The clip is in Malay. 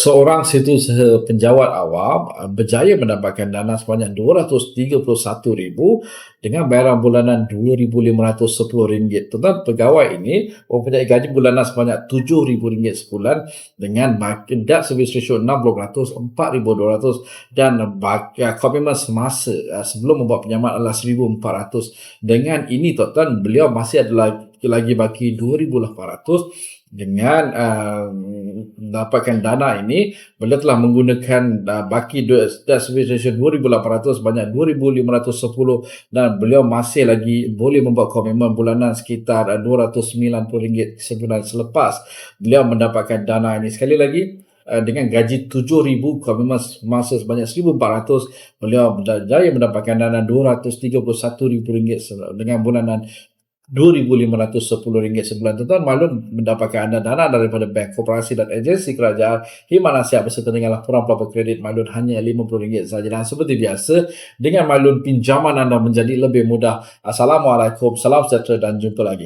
seorang situs penjawat awam uh, berjaya mendapatkan dana sebanyak RM231,000 dengan bayaran bulanan RM2,510. Tuan pegawai ini mempunyai gaji bulanan sebanyak RM7,000 sebulan dengan debt service ratio 60%, RM4,200 dan komitmen semasa sebelum membuat pinjaman adalah RM1,400. Dengan ini tuan beliau masih ada lagi baki RM2,800 dengan uh, mendapatkan dana ini beliau telah menggunakan uh, baki debt service ratio 2800 sebanyak 2510 dan beliau masih lagi boleh membuat komitmen bulanan sekitar uh, RM290 sebulan selepas beliau mendapatkan dana ini. Sekali lagi uh, dengan gaji 7000 komitmen masa sebanyak 1400 beliau berjaya mendapatkan dana RM231,000 dengan bulanan RM2,510 sebulan. Tuan-tuan maklum mendapatkan anda dana daripada bank, koperasi dan agensi kerajaan Himan Asia berserta dengan laporan pelapor kredit maklum hanya RM50 saja. Dan seperti biasa, dengan maklum pinjaman anda menjadi lebih mudah. Assalamualaikum, salam sejahtera dan jumpa lagi.